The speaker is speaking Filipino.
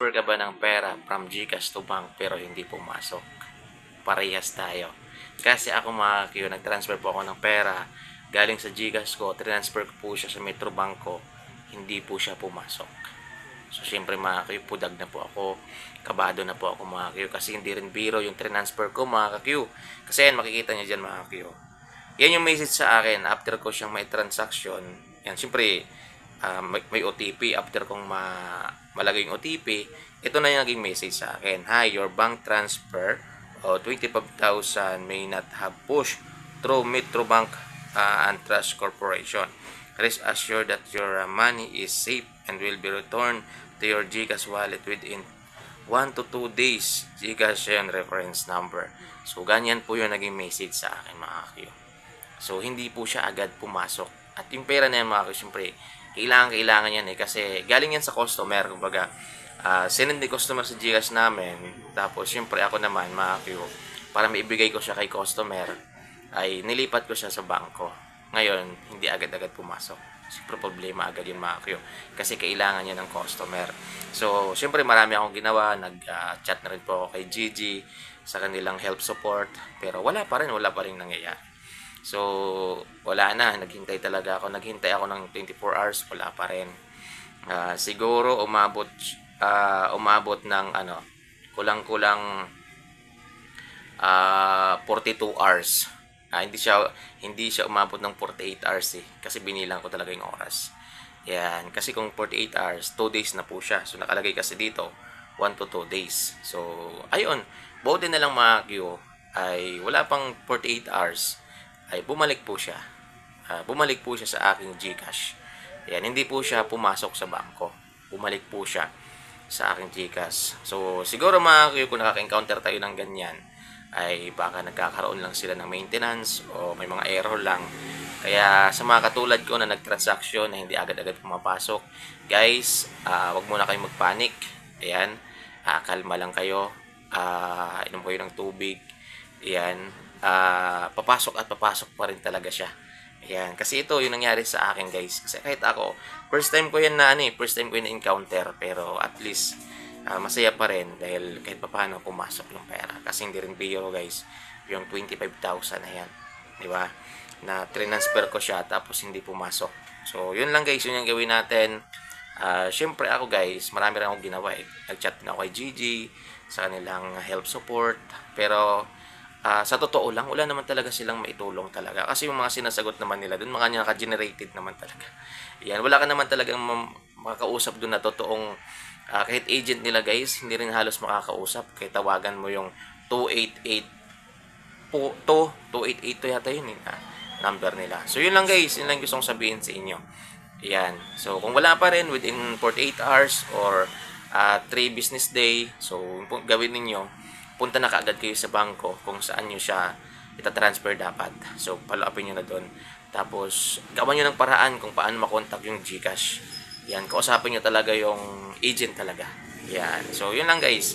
Transfer ka ba ng pera from Gcash to bank pero hindi pumasok? Parehas tayo. Kasi ako mga Q, nag-transfer po ako ng pera galing sa Gcash ko, transfer ko po siya sa Metro Banko, hindi po siya pumasok. So, syempre mga Q, pudag na po ako, kabado na po ako mga Q, kasi hindi rin biro yung transfer ko mga Q. Kasi yan, makikita nyo dyan mga Q. Yan yung message sa akin after ko siyang may transaction. Yan, syempre, ah, may, may OTP after kong ma, malagay yung OTP, ito na yung naging message sa akin. Hi, your bank transfer of 25,000 may not have pushed through Metro Bank uh, and Trust Corporation. Rest assured that your uh, money is safe and will be returned to your GCash wallet within 1 to 2 days. GCash yan reference number. So, ganyan po yung naging message sa akin mga Q. So, hindi po siya agad pumasok. At yung pera na yan, mga ko, syempre, kailangan, kailangan yan eh. Kasi galing yan sa customer, kumbaga, uh, sinend ni customer sa Gcash namin. Tapos, syempre, ako naman, Q, para maibigay ko siya kay customer, ay nilipat ko siya sa bangko. Ngayon, hindi agad-agad pumasok. Siyempre, problema agad yung mga Q. Kasi kailangan niya ng customer. So, syempre, marami akong ginawa. Nag-chat na rin po ako kay Gigi sa kanilang help support. Pero wala pa rin, wala pa rin nangyayari. So, wala na. Naghintay talaga ako. Naghintay ako ng 24 hours. Wala pa rin. Ah, siguro, umabot, ah, umabot ng, ano, kulang-kulang ah 42 hours. Ah, hindi siya hindi siya umabot ng 48 hours eh kasi binilang ko talaga yung oras. Yan, kasi kung 48 hours, 2 days na po siya. So nakalagay kasi dito 1 to 2 days. So ayun, buti na lang mga Q ay wala pang 48 hours ay bumalik po siya. Ah, bumalik po siya sa aking GCash. Yan, hindi po siya pumasok sa bangko. Bumalik po siya sa aking GCash. So siguro mga Q kung nakaka-encounter tayo ng ganyan, ay baka nagkakaroon lang sila ng maintenance o may mga error lang. Kaya sa mga katulad ko na nag-transaction na hindi agad-agad pumapasok, guys, ah, wag muna kayong magpanik. Ayan, ah, kalma lang kayo. Ah, inom kayo ng tubig. Ayan, ah, papasok at papasok pa rin talaga siya. Ayan, kasi ito yung nangyari sa akin guys. Kasi kahit ako, first time ko yan na ano eh, first time ko yan na-encounter. Pero at least, ah, masaya pa rin dahil kahit paano pumasok yung pera. Kasi hindi rin biro guys, yung 25,000 na yan. Di ba? Na transfer ko siya tapos hindi pumasok. So, yun lang guys, yun yung gawin natin. Ah, Siyempre ako guys, marami rin akong ginawa eh. Nag-chat na ako kay Gigi sa kanilang help support. Pero, ah, sa totoo lang, wala naman talaga silang maitulong talaga. Kasi yung mga sinasagot naman nila dun, mga naka-generated naman talaga. Yan, wala ka naman talagang makakausap dun na totoong Ah, kahit agent nila guys, hindi rin halos makakausap. Kaya tawagan mo yung 288 po, to, 288 to yata yun ah, number nila. So yun lang guys, yun lang gusto kong sabihin sa inyo. Yan. So kung wala pa rin within 48 hours or 3 business day, so gawin ninyo, punta na kaagad kayo sa bangko kung saan nyo siya itatransfer dapat. So follow upin nyo na doon. Tapos gawan nyo ng paraan kung paano makontak yung Gcash. Yan, kausapin nyo talaga yung agent talaga. Yan. So, yun lang guys.